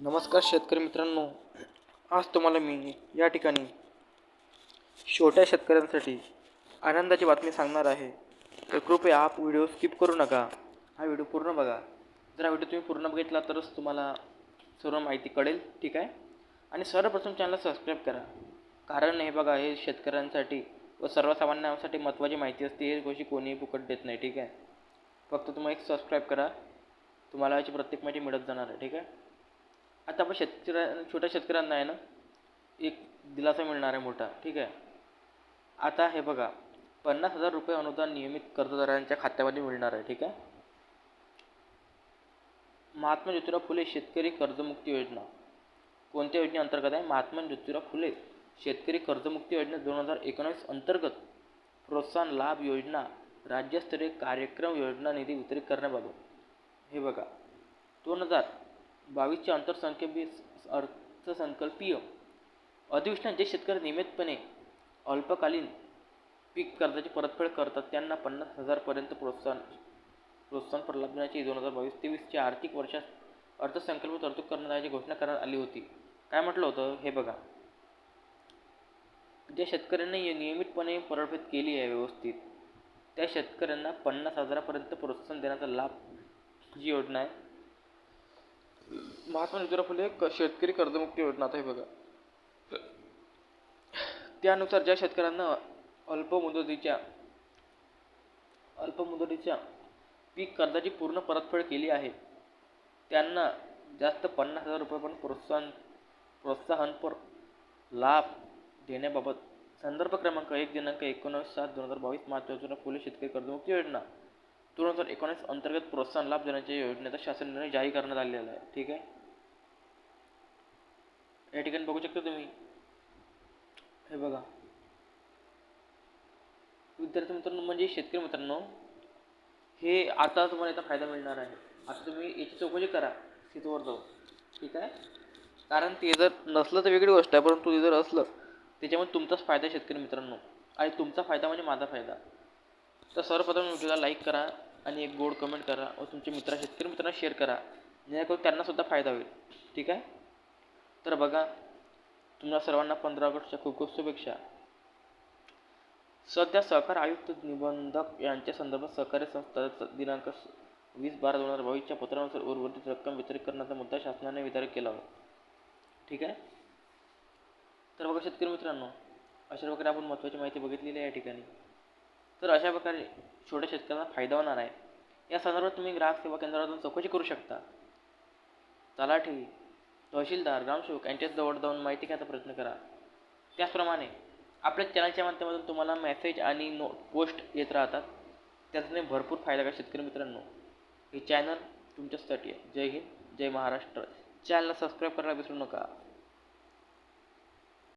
नमस्कार शेतकरी मित्रांनो आज तुम्हाला मी या ठिकाणी छोट्या शेतकऱ्यांसाठी आनंदाची बातमी सांगणार आहे. तर कृपया हा व्हिडिओ स्किप करू नका. हा व्हिडिओ पूर्ण बघा. जर हा व्हिडिओ तुम्ही पूर्ण बघितला तरच तुम्हाला सर्व माहिती कळेल ठीक आहे? आणि सर्वप्रथम चॅनल सबस्क्राईब करा. कारण हे बघा हे शेतकऱ्यांसाठी व सर्वसामान्यांसाठी महत्त्वाची माहिती असते. हे गोष्टी कोणीही फुकट देत नाही ठीक आहे? फक्त तुम्ही एक सबस्क्राईब करा. तुम्हाला याची प्रत्येक माहिती मिळत जाणार आहे ठीक आहे? आता आपण शेतकऱ्या छोट्या शेतकऱ्यांना आहे ना एक दिलासा मिळणार आहे मोठा ठीक आहे? आता हे बघा पन्नास हजार रुपये अनुदान नियमित कर्जदारांच्या खात्यामध्ये मिळणार आहे ठीक आहे? महात्मा ज्योतिराव फुले शेतकरी कर्जमुक्ती योजना. कोणत्या योजनेअंतर्गत आहे? महात्मा ज्योतिराव फुले शेतकरी कर्जमुक्ती योजना दोन हजार एकोणीस अंतर्गत प्रोत्साहन लाभ योजना राज्यस्तरीय कार्यक्रम योजना निधी वितरित करण्याबाबत. हे बघा दोन हजार बावीसच्या अंतरसंख्येबीस अर्थसंकल्पीय अधिवेशनात जे शेतकरी नियमितपणे अल्पकालीन पीक कर्जाची परतफेड करतात त्यांना पन्नास हजारपर्यंत प्रोत्साहन प्रोत्साहन प्रलाभ देण्याची दोन हजार बावीस तेवीसच्या आर्थिक वर्षात अर्थसंकल्प तरतूद करण्याची घोषणा करण्यात आली होती. काय म्हटलं होतं? हे बघा. ज्या शेतकऱ्यांनी नियमितपणे परतफेड केली आहे व्यवस्थित त्या शेतकऱ्यांना पन्नास हजारापर्यंत प्रोत्साहन देण्याचा लाभ जी योजना आहे महात्मा ज्योतिराव फुले क शेतकरी कर्जमुक्ती योजना आता हे बघा. त्यानुसार ज्या शेतकऱ्यांना अल्प मुदतीच्या अल्प मुदतीच्या पीक कर्जाची पूर्ण परतफेड केली आहे त्यांना जास्त पन्नास हजार रुपये पण प्रोत्साहन प्रोत्साहनपर लाभ देण्याबाबत संदर्भ क्रमांक एक दिनांक एकोणीस सात दोन हजार बावीस महात्मा ज्योतिराव फुले शेतकरी कर्जमुक्ती योजना. दोन हजार एकोणीस अंतर्गत प्रोत्साहन लाभ देण्याच्या योजनेचा शासन निर्णय जाहीर करण्यात आलेला आहे. ठीक आहे? या ठिकाणी बघू शकता तुम्ही. हे बघा. विद्यार्थी मित्रांनो म्हणजे शेतकरी मित्रांनो हे आता तुम्हाला याचा फायदा मिळणार आहे. आता तुम्ही याची चौकशी करा तिथवर जाऊ ठीक आहे? कारण ते जर नसलं तर वेगळी गोष्ट आहे परंतु ते जर असलं त्याच्यामुळे तुमचाच फायदा शेतकरी मित्रांनो. आणि तुमचा फायदा म्हणजे माझा फायदा. तर सर्वप्रथम व्हिडिओला लाईक करा आणि एक गोड कमेंट करा व तुमच्या मित्रा शेतकरी मित्रांना शेअर करा. जेणेकरून त्यांनासुद्धा फायदा होईल. ठीक आहे? तर बघा तुम्हाला सर्वांना पंधरा ऑगस्टच्या खूप खूप शुभेच्छा. सध्या सहकार आयुक्त निबंधक यांच्या संदर्भात सहकारी संस्था दिनांक वीस बारा दोन हजार बावीसच्या पत्रानुसार उर्वरित रक्कम वितरित करण्याचा मुद्दा शासनाने वितरित केला होता. ठीक आहे? तर बघा शेतकरी मित्रांनो अशा प्रकारे आपण महत्त्वाची माहिती बघितलेली आहे या ठिकाणी. तर अशा प्रकारे छोट्या शेतकऱ्यांना फायदा होणार आहे. या संदर्भात तुम्ही ग्राहक सेवा केंद्रातून चौकशी करू शकता. तलाठी तहसीलदार ग्रामसेवक यांच्याजवळ जाऊन माहिती घ्यायचा प्रयत्न करा. त्याचप्रमाणे आपल्या चॅनलच्या माध्यमातून तुम्हाला मेसेज आणि नो पोस्ट येत राहतात. त्याचा तुम्ही भरपूर फायदा करा शेतकरी मित्रांनो. हे चॅनल तुमच्यासाठी आहे. जय हिंद जय महाराष्ट्र. चॅनलला सबस्क्राईब करायला विसरू नका.